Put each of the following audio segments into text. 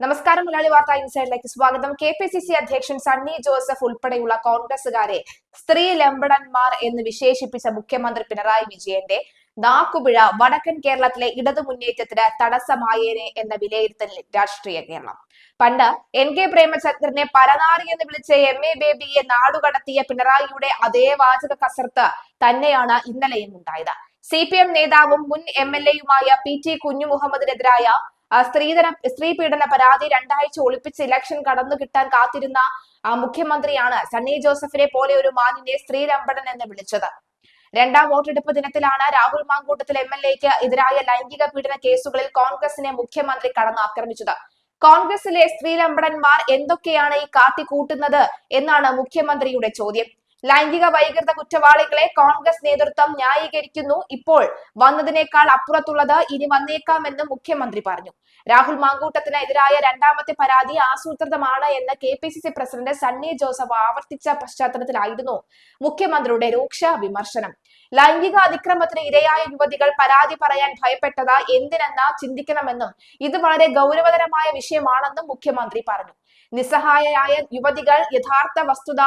നമസ്കാരം മലയാളി വാർത്ത ഇൻസൈഡിലേക്ക് സ്വാഗതം. കെ പി സി സി അധ്യക്ഷൻ സണ്ണി ജോസഫ് ഉൾപ്പെടെയുള്ള കോൺഗ്രസുകാരെ സ്ത്രീ ലംബടന്മാർ എന്ന് വിശേഷിപ്പിച്ച മുഖ്യമന്ത്രി പിണറായി വിജയന്റെ നാക്കുപിഴ വടക്കൻ കേരളത്തിലെ ഇടതു മുന്നേറ്റത്തിന് തടസ്സമായേനെ എന്ന വിലയിരുത്തലിൽ രാഷ്ട്രീയ കേരളം. പണ്ട് എൻ കെ പ്രേമചന്ദ്രനെ പരനാറി എന്ന് വിളിച്ച എം എ ബേബിയെ നാടുകടത്തിയ പിണറായിയുടെ അതേ വാചക കസർത്ത് തന്നെയാണ് ഇന്നലെയും ഉണ്ടായത്. സി പി എം നേതാവും മുൻ എം എൽ എയുമായ പി ടി കുഞ്ഞുമുഹമ്മദിനെതിരായ സ്ത്രീധന സ്ത്രീ പീഡന പരാതി രണ്ടാഴ്ച ഒളിപ്പിച്ച് ഇലക്ഷൻ കടന്നു കിട്ടാൻ കാത്തിരുന്ന മുഖ്യമന്ത്രിയാണ് സണ്ണി ജോസഫിനെ പോലെ ഒരു മാനിനെ സ്ത്രീരമ്പടൻ എന്ന് വിളിച്ചത്. രണ്ടാം വോട്ടെടുപ്പ് ദിനത്തിലാണ് രാഹുൽ മാങ്കൂട്ടത്തിൽ എം എൽ എക്ക് എതിരായ ലൈംഗിക പീഡന കേസുകളിൽ കോൺഗ്രസിനെ മുഖ്യമന്ത്രി കടന്നു ആക്രമിച്ചത്. കോൺഗ്രസിലെ സ്ത്രീലമ്പടന്മാർ എന്തൊക്കെയാണ് ഈ കാട്ടിക്കൂട്ടുന്നത് എന്നാണ് മുഖ്യമന്ത്രിയുടെ ചോദ്യം. ലൈംഗിക വൈകൃത കുറ്റവാളികളെ കോൺഗ്രസ് നേതൃത്വം ന്യായീകരിക്കുന്നു. ഇപ്പോൾ വന്നതിനേക്കാൾ അപ്പുറത്തുള്ളത് ഇനി വന്നേക്കാമെന്ന് മുഖ്യമന്ത്രി പറഞ്ഞു. രാഹുൽ മാങ്കൂട്ടത്തിനെതിരായ രണ്ടാമത്തെ പരാതി ആസൂത്രിതമാണ് എന്ന് K P C C president Sunny Joseph ആവർത്തിച്ച പശ്ചാത്തലത്തിലായിരുന്നു മുഖ്യമന്ത്രിയുടെ രൂക്ഷ വിമർശനം. ലൈംഗിക അതിക്രമത്തിന് ഇരയായ യുവതികൾ പരാതി പറയാൻ ഭയപ്പെട്ടത് എന്തിനെന്ന് ചിന്തിക്കണമെന്നും ഇത് വളരെ ഗൗരവതരമായ വിഷയമാണെന്നും മുഖ്യമന്ത്രി പറഞ്ഞു. നിസ്സഹായരായ യുവതികൾ യഥാർത്ഥ വസ്തുത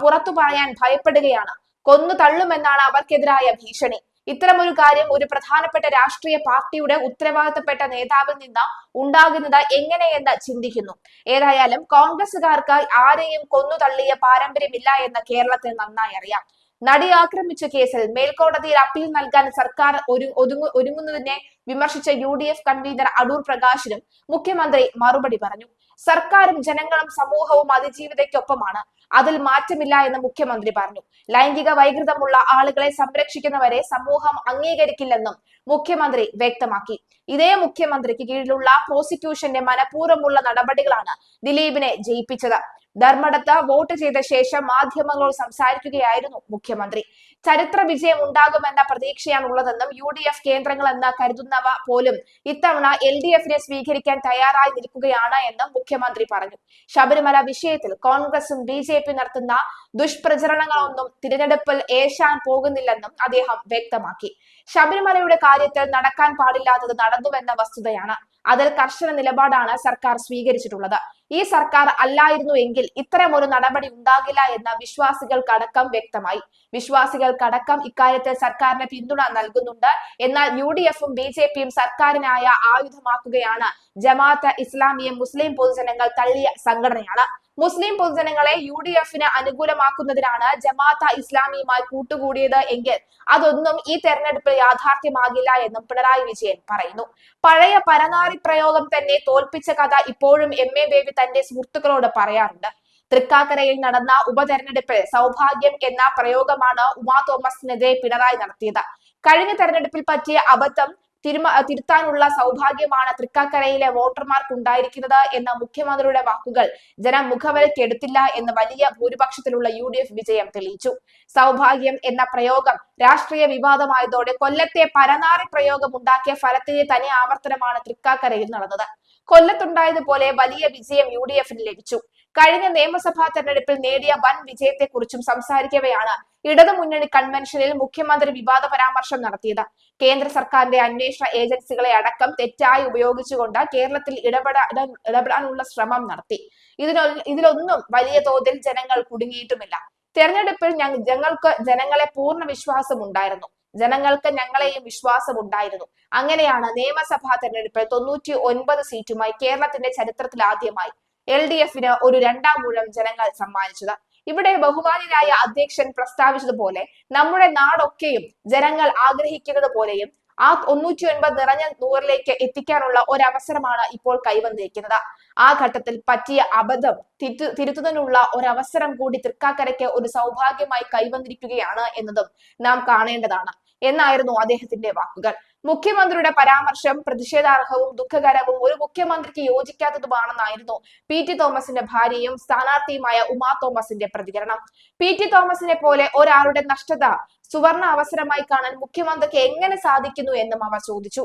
പുറത്തു പറയാൻ ഭയപ്പെടുകയാണ്. കൊന്നു തള്ളുമെന്നാണ് അവർക്കെതിരായ ഭീഷണി. ഇത്തരമൊരു കാര്യം ഒരു പ്രധാനപ്പെട്ട രാഷ്ട്രീയ പാർട്ടിയുടെ ഉത്തരവാദിത്തപ്പെട്ട നേതാവിൽ നിന്ന് ഉണ്ടാകുന്നത് എങ്ങനെയെന്ന് ചിന്തിക്കുന്നു. ഏതായാലും കോൺഗ്രസുകാർക്ക് ആരെയും കൊന്നു തള്ളിയ പാരമ്പര്യമില്ല എന്ന് കേരളത്തിൽ നന്നായി അറിയാം. നടി ആക്രമിച്ച കേസിൽ മേൽക്കോടതിയിൽ അപ്പീൽ നൽകാൻ സർക്കാർ ഒരു ഒതുങ്ങു ഒരുങ്ങുന്നതിനെ വിമർശിച്ച U D F convenor Adoor പ്രകാശിനും മുഖ്യമന്ത്രി മറുപടി പറഞ്ഞു. സർക്കാരും ജനങ്ങളും സമൂഹവും അതിജീവിതയ്ക്കൊപ്പമാണ്. അതിൽ മാറ്റമില്ല എന്ന് മുഖ്യമന്ത്രി പറഞ്ഞു. ലൈംഗിക വൈകൃതമുള്ള ആളുകളെ സംരക്ഷിക്കുന്നവരെ സമൂഹം അംഗീകരിക്കില്ലെന്നും മുഖ്യമന്ത്രി വ്യക്തമാക്കി. ഇതേ മുഖ്യമന്ത്രിക്ക് കീഴിലുള്ള പ്രോസിക്യൂഷന്റെ മനഃപൂർവമുള്ള നടപടികളാണ് ദിലീപിനെ ജയിപ്പിച്ചത്. ധർമ്മടത്ത് വോട്ട് ചെയ്ത ശേഷം മാധ്യമങ്ങളോട് സംസാരിക്കുകയായിരുന്നു മുഖ്യമന്ത്രി. ചരിത്ര വിജയം ഉണ്ടാകുമെന്ന പ്രതീക്ഷയാണ് ഉള്ളതെന്നും യു ഡി എഫ് കേന്ദ്രങ്ങൾ എന്ന് കരുതുന്നവ പോലും ഇത്തവണ എൽ ഡി എഫിനെ സ്വീകരിക്കാൻ തയ്യാറായി നിൽക്കുകയാണ് എന്നും മുഖ്യമന്ത്രി പറഞ്ഞു. ശബരിമല വിഷയത്തിൽ കോൺഗ്രസും ബി ജെ പി നടത്തുന്ന ദുഷ്പ്രചരണങ്ങളൊന്നും തിരഞ്ഞെടുപ്പിൽ ഏശാൻ പോകുന്നില്ലെന്നും അദ്ദേഹം വ്യക്തമാക്കി. ശബരിമലയുടെ കാര്യത്തിൽ നടക്കാൻ പാടില്ലാത്തത് നടന്നുവെന്ന വസ്തുതയാണ്. അതിൽ കർശന നിലപാടാണ് സർക്കാർ സ്വീകരിച്ചിട്ടുള്ളത്. ഈ സർക്കാർ അല്ലായിരുന്നു എങ്കിൽ ഇത്തരമൊരു നടപടി ഉണ്ടാകില്ല എന്ന വിശ്വാസികൾക്കടക്കം വ്യക്തമായി. വിശ്വാസികൾക്കടക്കം ഇക്കാര്യത്തിൽ സർക്കാരിന് പിന്തുണ നൽകുന്നുണ്ട്. എന്നാൽ യു ഡി എഫും ബി ജെ പിയും സർക്കാരിനായ ആയുധമാക്കുകയാണ്. ജമാഅത്ത് ഇസ്ലാമിയെ മുസ്ലിം പൊതുജനങ്ങൾ തള്ളിയ സംഘടനയാണ്. മുസ്ലിം പൊതുജനങ്ങളെ യു ഡി എഫിന് അനുകൂലമാക്കുന്നതിനാണ് ജമാഅത്ത ഇസ്ലാമിയുമായി കൂട്ടുകൂടിയത് എങ്കിൽ അതൊന്നും ഈ തെരഞ്ഞെടുപ്പിൽ യാഥാർത്ഥ്യമാകില്ല എന്നും പിണറായി വിജയൻ പറയുന്നു. പഴയ പരനാറി പ്രയോഗം തന്നെ തോൽപ്പിച്ച കഥ ഇപ്പോഴും എം എ ബേബി തന്റെ സുഹൃത്തുക്കളോട് പറയാറുണ്ട്. തൃക്കാക്കരയിൽ നടന്ന ഉപതെരഞ്ഞെടുപ്പിൽ സൗഭാഗ്യം എന്ന പ്രയോഗമാണ് ഉമാ തോമസിനെതിരെ പിണറായി നടത്തിയത്. കഴിഞ്ഞ തെരഞ്ഞെടുപ്പിൽ പറ്റിയ അബദ്ധം തിരുമ തിരുത്താനുള്ള സൗഭാഗ്യമാണ് തൃക്കാക്കരയിലെ വോട്ടർമാർക്ക് ഉണ്ടായിരിക്കുന്നത് എന്ന മുഖ്യമന്ത്രിയുടെ വാക്കുകൾ ജനം മുഖവരയ്ക്കെടുത്തില്ല എന്ന് വലിയ ഭൂരിപക്ഷത്തിലുള്ള യു ഡി എഫ് വിജയം തെളിയിച്ചു. സൗഭാഗ്യം എന്ന പ്രയോഗം രാഷ്ട്രീയ വിവാദമായതോടെ കൊല്ലത്തെ പരനാറി പ്രയോഗം ഉണ്ടാക്കിയ ഫലത്തിന്റെ തനി ആവർത്തനമാണ് തൃക്കാക്കരയിൽ നടന്നത്. കൊല്ലത്തുണ്ടായതുപോലെ വലിയ വിജയം യു ഡി എഫിന് ലഭിച്ചു. കഴിഞ്ഞ നിയമസഭാ തെരഞ്ഞെടുപ്പിൽ നേടിയ വൻ വിജയത്തെക്കുറിച്ചും സംസാരിക്കവെയാണ് ഇടതുമുന്നണി കൺവെൻഷനിൽ മുഖ്യമന്ത്രി വിവാദ പരാമർശം നടത്തിയത്. കേന്ദ്ര സർക്കാരിന്റെ അന്വേഷണ ഏജൻസികളെ അടക്കം തെറ്റായി ഉപയോഗിച്ചുകൊണ്ട് കേരളത്തിൽ ഇടപെടാൻ ഇടപെടാനുള്ള ശ്രമം നടത്തി. ഇതിനൊ ഇതിലൊന്നും വലിയ തോതിൽ ജനങ്ങൾ കുടുങ്ങിയിട്ടുമില്ല. തെരഞ്ഞെടുപ്പിൽ ഞങ്ങൾക്ക് ജനങ്ങളെ പൂർണ വിശ്വാസം ഉണ്ടായിരുന്നു. ജനങ്ങൾക്ക് ഞങ്ങളെയും വിശ്വാസം ഉണ്ടായിരുന്നു. അങ്ങനെയാണ് നിയമസഭാ തെരഞ്ഞെടുപ്പിൽ തൊണ്ണൂറ്റി ഒൻപത് സീറ്റുമായി കേരളത്തിന്റെ ചരിത്രത്തിൽ ആദ്യമായി എൽ ഡി എഫിന് ഒരു രണ്ടാം ഊഴം ജനങ്ങൾ സമ്മാനിച്ചത്. ഇവിടെ ബഹുമാനിയായ അധ്യക്ഷൻ പ്രസ്താവിച്ചതുപോലെ നമ്മുടെ നാടൊക്കെയും ജനങ്ങൾ ആഗ്രഹിക്കുന്നത് പോലെയും ആ തൊണ്ണൂറ്റി ഒൻപത് നിറഞ്ഞ നൂറിലേക്ക് എത്തിക്കാനുള്ള ഒരവസരമാണ് ഇപ്പോൾ കൈവന്നിരിക്കുന്നത്. ആ ഘട്ടത്തിൽ പറ്റിയ അബദ്ധം തിരു തിരുത്തുന്നതിനുള്ള ഒരവസരം കൂടി തൃക്കാക്കരയ്ക്ക് ഒരു സൗഭാഗ്യമായി കൈവന്നിരിക്കുകയാണ് എന്നതും നാം കാണേണ്ടതാണ്. എന്നായിരുന്നു അദ്ദേഹത്തിന്റെ വാക്കുകൾ. മുഖ്യമന്ത്രിയുടെ പരാമർശം പ്രതിഷേധാർഹവും ദുഃഖകരവും ഒരു മുഖ്യമന്ത്രിക്ക് യോജിക്കാത്തതുമാണെന്നായിരുന്നു പി ടി തോമസിന്റെ ഭാര്യയും സ്ഥാനാർത്ഥിയുമായ ഉമാ തോമസിന്റെ പ്രതികരണം. പി ടി തോമസിനെ പോലെ ഒരാളുടെ നഷ്ടത സുവർണ അവസരമായി കാണാൻ മുഖ്യമന്ത്രിക്ക് എങ്ങനെ സാധിക്കുന്നു എന്നും അവർ ചോദിച്ചു.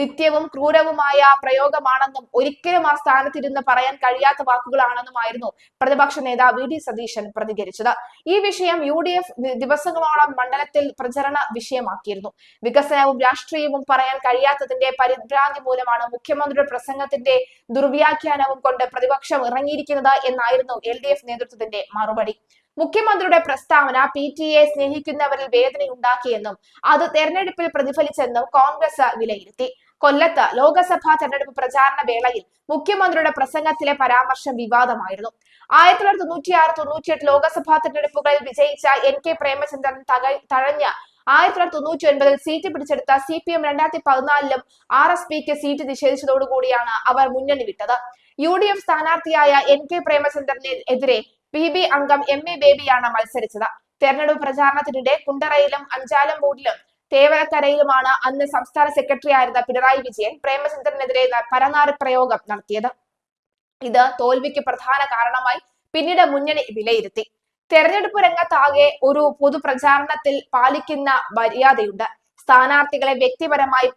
നിത്യവും ക്രൂരവുമായ പ്രയോഗമാണെന്നും ഒരിക്കലും ആ സ്ഥാനത്തിരുന്ന് പറയാൻ കഴിയാത്ത വാക്കുകളാണെന്നുമായിരുന്നു പ്രതിപക്ഷ നേതാവ് വി ഡി സതീശൻ പ്രതികരിച്ചത്. ഈ വിഷയം യു ഡി എഫ് ദിവസങ്ങളോളം മണ്ഡലത്തിൽ പ്രചരണ വിഷയമാക്കിയിരുന്നു. വികസനവും രാഷ്ട്രീയവും പറയാൻ കഴിയാത്തതിന്റെ പരിഭ്രാന്തി മൂലമാണ് മുഖ്യമന്ത്രിയുടെ പ്രസംഗത്തിന്റെ ദുർവ്യാഖ്യാനവും കൊണ്ട് പ്രതിപക്ഷം ഇറങ്ങിയിരിക്കുന്നത് എന്നായിരുന്നു എൽ ഡി എഫ് നേതൃത്വത്തിന്റെ മറുപടി. മുഖ്യമന്ത്രിയുടെ പ്രസ്താവന പി ടി എ സ്നേഹിക്കുന്നവരിൽ വേദനയുണ്ടാക്കിയെന്നും അത് തെരഞ്ഞെടുപ്പിൽ പ്രതിഫലിച്ചെന്നും കോൺഗ്രസ് വിലയിരുത്തി. കൊല്ലത്ത് ലോകസഭാ തെരഞ്ഞെടുപ്പ് പ്രചാരണ വേളയിൽ മുഖ്യമന്ത്രിയുടെ പ്രസംഗത്തിലെ പരാമർശം വിവാദമായിരുന്നു. ആയിരത്തി തൊള്ളായിരത്തി തൊണ്ണൂറ്റിയാറ് തൊണ്ണൂറ്റിയെട്ട് ലോക്സഭാ തെരഞ്ഞെടുപ്പുകളിൽ വിജയിച്ച എൻ കെ പ്രേമചന്ദ്രൻ തഴഞ്ഞ ആയിരത്തി തൊള്ളായിരത്തി തൊണ്ണൂറ്റി ഒൻപതിൽ സീറ്റ് പിടിച്ചെടുത്ത സി പി എം രണ്ടായിരത്തി പതിനാലിലും ആർ എസ് പിക്ക് സീറ്റ് നിഷേധിച്ചതോടുകൂടിയാണ് അവർ മുന്നണി വിട്ടത്. യു ഡി എഫ് സ്ഥാനാർത്ഥിയായ എൻ കെ പ്രേമചന്ദ്രനെതിരെ പി ബി അംഗം എം എ ബേബിയാണ് മത്സരിച്ചത്. തെരഞ്ഞെടുപ്പ് പ്രചാരണത്തിനിടെ കുണ്ടറയിലും അഞ്ചാലമ്പൂടിലും തേവരക്കരയിലുമാണ് അന്ന് സംസ്ഥാന സെക്രട്ടറി ആയിരുന്ന പിണറായി വിജയൻ പ്രേമചന്ദ്രനെതിരെ പരനാറി പ്രയോഗം നടത്തിയത്. ഇത് തോൽവിക്ക് പ്രധാന കാരണമായി പിന്നീട് മുന്നണി വിലയിരുത്തി. തെരഞ്ഞെടുപ്പ് രംഗത്താകെ ഒരു പൊതുപ്രചാരണത്തിൽ പാലിക്കുന്ന മര്യാദയുണ്ട്. സ്ഥാനാർത്ഥികളെ വ്യക്തിപരമായി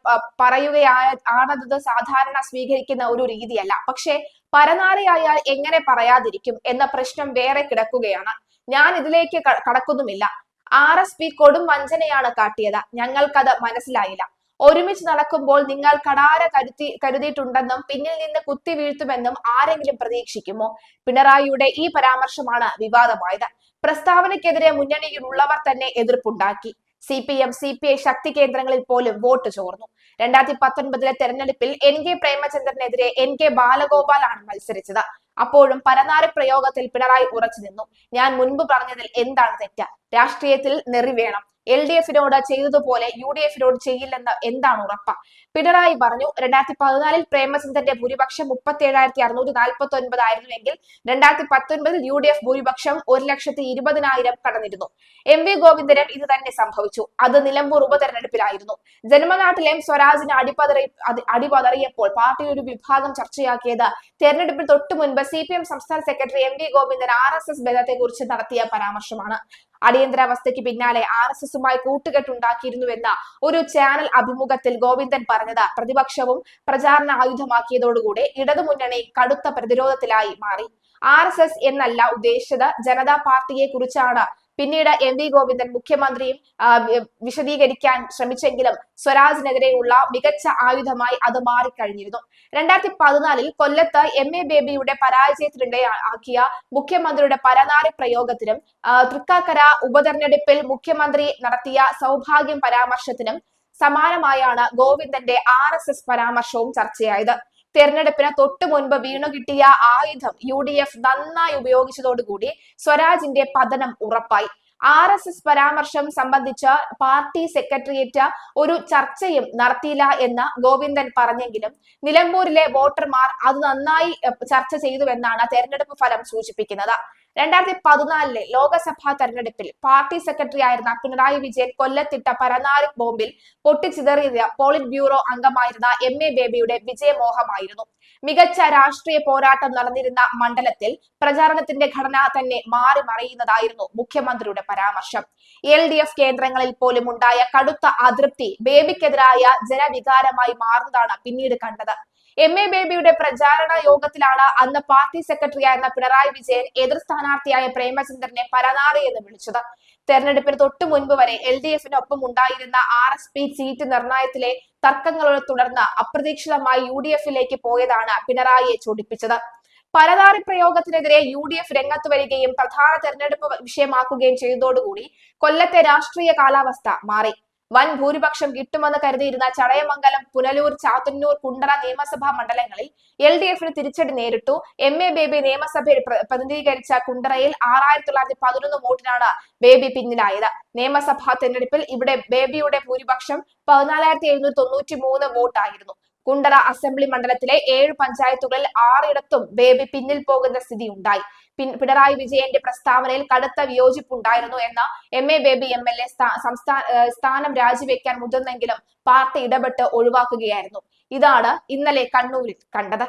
പറയുകയായ ആണത് സാധാരണ സ്വീകരിക്കുന്ന ഒരു രീതിയല്ല. പക്ഷേ പരനാറിയായാൽ എങ്ങനെ പറയാതിരിക്കും എന്ന പ്രശ്നം വേറെ കിടക്കുകയാണ്. ഞാൻ ഇതിലേക്ക് കടക്കുന്നുമില്ല. ആർ എസ് പി കൊടും വഞ്ചനയാണ് കാട്ടിയത്. ഞങ്ങൾക്കത് മനസ്സിലായില്ല. ഒരുമിച്ച് നടക്കുമ്പോൾ നിങ്ങൾ കടാര കരുത്തി കരുതിയിട്ടുണ്ടെന്നും പിന്നിൽ നിന്ന് കുത്തി വീഴ്ത്തുമെന്നും ആരെങ്കിലും പ്രതീക്ഷിക്കുമോ? പിണറായിയുടെ ഈ പരാമർശമാണ് വിവാദമായത്. പ്രസ്താവനയ്ക്കെതിരെ മുന്നണിയിലുള്ളവർ തന്നെ എതിർപ്പുണ്ടാക്കി. C P M C P I ശക്തി കേന്ദ്രങ്ങളിൽ പോലും വോട്ട് ചോർന്നു. രണ്ടായിരത്തി പത്തൊൻപതിലെ തെരഞ്ഞെടുപ്പിൽ എൻ കെ പ്രേമചന്ദ്രനെതിരെ എൻ കെ ബാലഗോപാലാണ് മത്സരിച്ചത്. അപ്പോഴും പരനാര പ്രയോഗത്തിൽ പിണറായി ഉറച്ചു നിന്നു. ഞാൻ മുൻപ് പറഞ്ഞതിൽ എന്താണ് തെറ്റ്? രാഷ്ട്രീയത്തിൽ നെറി വേണം എൽ ഡി എഫിനോട് ചെയ്തതുപോലെ യു ഡി എഫിനോട് ചെയ്യില്ലെന്ന് എന്താണ് ഉറപ്പ്? പിണറായി പറഞ്ഞു രണ്ടായിരത്തി പതിനാലിൽ പ്രേമചന്ദ്രന്റെ ഭൂരിപക്ഷം മുപ്പത്തി ഏഴായിരത്തി അറുന്നൂറ്റി നാൽപ്പത്തി ഒൻപത് ആയിരുന്നുവെങ്കിൽ രണ്ടായിരത്തി പത്തൊൻപതിൽ യു ഡി എഫ് ഭൂരിപക്ഷം ഒരു ലക്ഷത്തി ഇരുപതിനായിരം കടന്നിരുന്നു. എം വി ഗോവിന്ദനും ഇത് തന്നെ സംഭവിച്ചു. അത് നിലമ്പൂർ ഉപതെരഞ്ഞെടുപ്പിലായിരുന്നു. ജന്മനാട്ടിലെയും സ്വരാജിന് അടിപതറി അടി- അടിപതറിയപ്പോൾ പാർട്ടിയുടെ ഒരു വിഭാഗം ചർച്ചയാക്കിയത് തെരഞ്ഞെടുപ്പിൽ തൊട്ടു മുൻപ് സി പി എം സംസ്ഥാന secretary M V Govindan R S S ബന്ധത്തെക്കുറിച്ച് നടത്തിയ പരാമർശമാണ്. അടിയന്തരാവസ്ഥയ്ക്ക് പിന്നാലെ ആർ എസ് എസുമായി കൂട്ടുകെട്ടുണ്ടാക്കിയിരുന്നുവെന്ന ഒരു ചാനൽ അഭിമുഖത്തിൽ ഗോവിന്ദൻ പറഞ്ഞത് പ്രതിപക്ഷവും പ്രചാരണ ആയുധമാക്കിയതോടുകൂടെ ഇടതുമുന്നണി കടുത്ത പ്രതിരോധത്തിലായി മാറി. ആർ എസ് എസ് എന്നല്ല ഉദ്ദേശിച്ചത് ജനതാ പാർട്ടിയെ കുറിച്ചാണ് പിന്നീട് എം വി ഗോവിന്ദൻ മുഖ്യമന്ത്രിയും വിശദീകരിക്കാൻ ശ്രമിച്ചെങ്കിലും സ്വരാജിനെതിരെയുള്ള മികച്ച ആയുധമായി അത് മാറിക്കഴിഞ്ഞിരുന്നു. രണ്ടായിരത്തി പതിനാലിൽ കൊല്ലത്ത് എം എ ബേബിയുടെ പരാജയത്തിനിടെ ആക്കിയ മുഖ്യമന്ത്രിയുടെ പരനാറി പ്രയോഗത്തിനും തൃക്കാക്കര ഉപതെരഞ്ഞെടുപ്പിൽ മുഖ്യമന്ത്രി നടത്തിയ സൗഭാഗ്യം പരാമർശത്തിനും സമാനമായാണ് ഗോവിന്ദന്റെ ആർ എസ് എസ് പരാമർശവും ചർച്ചയായത്. തെരഞ്ഞെടുപ്പിന് തൊട്ടു മുൻപ് വീണു കിട്ടിയ ആയുധം യു ഡി എഫ് നന്നായി ഉപയോഗിച്ചതോടുകൂടി സ്വരാജിന്റെ പതനം ഉറപ്പായി. ആർ എസ് എസ് പരാമർശം സംബന്ധിച്ച് പാർട്ടി സെക്രട്ടേറിയറ്റ് ഒരു ചർച്ചയും നടത്തിയില്ല എന്ന് ഗോവിന്ദൻ പറഞ്ഞെങ്കിലും നിലമ്പൂരിലെ വോട്ടർമാർ അത് നന്നായി ചർച്ച ചെയ്തുവെന്നാണ് തെരഞ്ഞെടുപ്പ് ഫലം സൂചിപ്പിക്കുന്നത്. രണ്ടായിരത്തി പതിനാലിലെ ലോക്സഭാ തെരഞ്ഞെടുപ്പിൽ പാർട്ടി സെക്രട്ടറി ആയിരുന്ന പിണറായി വിജയൻ കൊല്ലത്തിട്ട പരനാരി ബോംബിൽ പൊട്ടിച്ചിതറിയത് പോളിറ്റ് ബ്യൂറോ അംഗമായിരുന്ന എം എ ബേബിയുടെ വിജയമോഹമായിരുന്നു. മികച്ച രാഷ്ട്രീയ പോരാട്ടം നടന്നിരുന്ന മണ്ഡലത്തിൽ പ്രചാരണത്തിന്റെ ഘടന തന്നെ മാറി മറിയുന്നതായിരുന്നു മുഖ്യമന്ത്രിയുടെ പരാമർശം. എൽ ഡി എഫ് കേന്ദ്രങ്ങളിൽ പോലും ഉണ്ടായ കടുത്ത അതൃപ്തി ബേബിക്കെതിരായ ജനവികാരമായി മാറുന്നതാണ് പിന്നീട് കണ്ടത്. എം എ ബേബിയുടെ പ്രചാരണ യോഗത്തിലാണ് അന്ന് പാർട്ടി സെക്രട്ടറി ആയിരുന്ന പിണറായി വിജയൻ എതിർ സ്ഥാനാർത്ഥിയായ പ്രേമചന്ദ്രനെ പരനാറി എന്ന് വിളിച്ചത്. തെരഞ്ഞെടുപ്പിന് തൊട്ടു മുൻപ് വരെ എൽ ഡി എഫിനൊപ്പം ഉണ്ടായിരുന്ന ആർ എസ് പി സീറ്റ് നിർണയത്തിലെ തർക്കങ്ങളെ തുടർന്ന് അപ്രതീക്ഷിതമായി യു ഡി എഫിലേക്ക് പോയതാണ് പിണറായിയെ ചൂടിപ്പിച്ചത്. പരതാറി പ്രയോഗത്തിനെതിരെ യു ഡി എഫ് രംഗത്ത് വരികയും പ്രധാന തെരഞ്ഞെടുപ്പ് വിഷയമാക്കുകയും ചെയ്തതോടുകൂടി കൊല്ലത്തെ രാഷ്ട്രീയ കാലാവസ്ഥ മാറി. വൻ ഭൂരിപക്ഷം കിട്ടുമെന്ന് കരുതിയിരുന്ന ചടയമംഗലം പുനലൂർ ചാത്തന്നൂർ കുണ്ടറ നിയമസഭാ മണ്ഡലങ്ങളിൽ എൽ ഡി എഫിന് തിരിച്ചടി നേരിട്ടു. എം. എ. ബേബി നിയമസഭയിൽ പ്രതിനിധീകരിച്ച കുണ്ടറയിൽ ആറായിരത്തി തൊള്ളായിരത്തി പതിനൊന്ന് വോട്ടിനാണ് ബേബി പിന്നിലായത്. നിയമസഭാ തെരഞ്ഞെടുപ്പിൽ ഇവിടെ ബേബിയുടെ ഭൂരിപക്ഷം പതിനാലായിരത്തി എഴുന്നൂറ്റി തൊണ്ണൂറ്റി മൂന്ന് വോട്ടായിരുന്നു. കുണ്ടറ അസംബ്ലി മണ്ഡലത്തിലെ ഏഴ് പഞ്ചായത്തുകളിൽ ആറിടത്തും ബേബി പിന്നിൽ പോകുന്ന സ്ഥിതി ഉണ്ടായി പിണറായി വിജയന്റെ പ്രസ്താവനയിൽ കടുത്ത വിയോജിപ്പുണ്ടായിരുന്നു എന്ന M A Baby M L A സംസ്ഥാന സ്ഥാനം രാജിവെക്കാൻ മുതിർന്നെങ്കിലും പാർട്ടി ഇടപെട്ട് ഒഴിവാക്കുകയായിരുന്നു. ഇതാണ് ഇന്നലെ കണ്ണൂരിൽ കണ്ടത്.